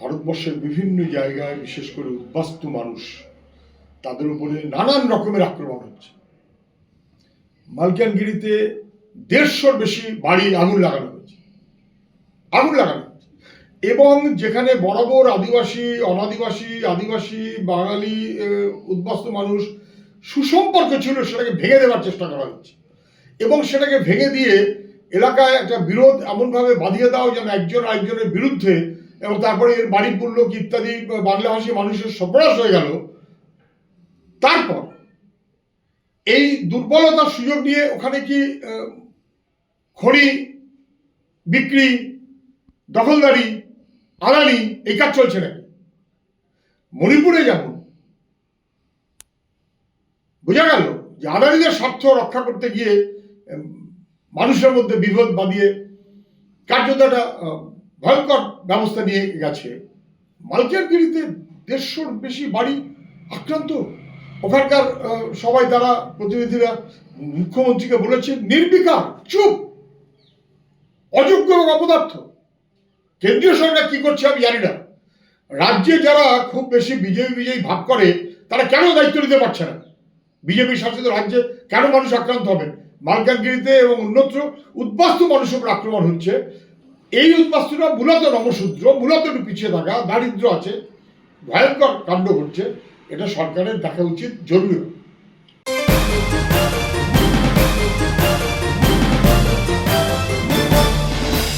ভারতবর্ষের বিভিন্ন জায়গায়, বিশেষ করে উদ্বাস্তু মানুষ, তাদের উপরে নানান রকমের আক্রমণ হচ্ছে। মালকানগিরিতে দেড়শোর বেশি বাড়ি আগুন লাগানো হয়েছে। আগুন লাগানো হয়েছে। এবং যেখানে বরাবর আদিবাসী, অনাদিবাসী, আদিবাসী, বাঙালি উদ্বাস্তু মানুষ সুসম্পর্ক ছিল, সেটাকে ভেঙে দেওয়ার চেষ্টা করা হচ্ছে। এবং সেটাকে ভেঙে দিয়ে এলাকায় একটা বিরোধ এমনভাবে বাঁধিয়ে দাও যেন একজন আরেকজনের বিরুদ্ধে এবং তারপরে এর বাড়ি পুল্লক ইত্যাদি বাংলাভাষী মানুষের সর্বনাশ হয়ে গেল। তারপর এই দুর্বলতার সুযোগ নিয়ে ওখানে কি খড়ি বিক্রি দখলদারি আদানি এই কাজ চলছে নাকি? মণিপুরে যেমন বোঝা গেল যে আদানিদের স্বার্থ রক্ষা করতে গিয়ে মানুষের মধ্যে বিভেদ বাঁধিয়ে কার্যত একটা আহ, ভয়ঙ্কর ব্যবস্থা নিয়ে গেছে। মালকিয়ারগিরিতে দেড়শোর বেশি বাড়ি আক্রান্ত। ওখানকার সবাই তারা প্রতিনিধিরা মুখ্যমন্ত্রীকে বলেছে নির্বিকার, চুপ, অযোগ্য এবং অপদার্থ। কেন্দ্রীয় সরকার কি করছে আমি জানি না। রাজ্যে যারা খুব বেশি বিজেপি বিজয়ী ভাব করে, তারা কেন দায়িত্ব নিতে পারছে না? বিজেপি শাসিত রাজ্যে কেন মানুষ আক্রান্ত হবেন মালকানগিরিতে এবং অন্যত্র উদ্বাস্ত মানুষের উপর আক্রমণ হচ্ছে। এই উদ্বাস্তুরা মূলত রমসূত্র মূলত একটু পিছিয়ে থাকা দারিদ্র আছে, ভয়ঙ্কর কাণ্ড ঘটছে, এটা সরকারের দেখা উচিত, জরুরি